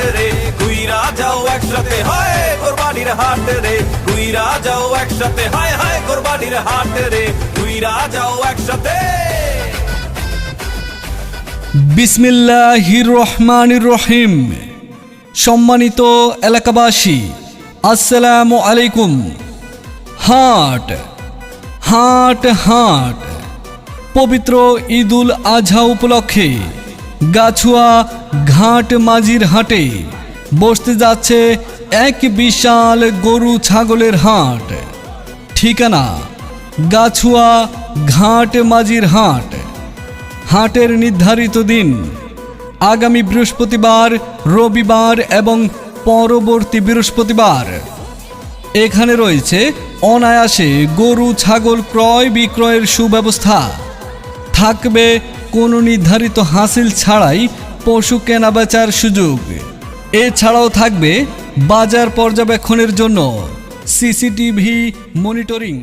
রে কুইরা যাও একসাথে, হায় কোরবানির হাট রে। কুইরা যাও একসাথে কোরবানির হাট রে। কুইরা যাও একসাথে। বিসমিল্লাহির রহমানির রহিম। সম্মানিত এলাকাবাসী, আসসালামু আলাইকুম। হাট হাট হাট। পবিত্র ঈদুল আজহা উপলক্ষে গাছুয়া ঘাট মাঝির হাটে বসতে যাচ্ছে এক বিশাল গরু ছাগলের হাট। ঠিকানা, গাছুয়া ঘাট মাঝির হাট। হাটের নির্ধারিত দিন, আগামী বৃহস্পতিবার, রবিবার এবং পরবর্তী বৃহস্পতিবার। এখানে রয়েছে অনায়াসে গরু ছাগল ক্রয় বিক্রয়ের সুব্যবস্থা। থাকবে কোনো নির্ধারিত হাসিল ছাড়াই পশু কেনাবেচার সুযোগ। এছাড়াও থাকবে বাজার পর্যবেক্ষণের জন্য সিসিটিভি মনিটরিং।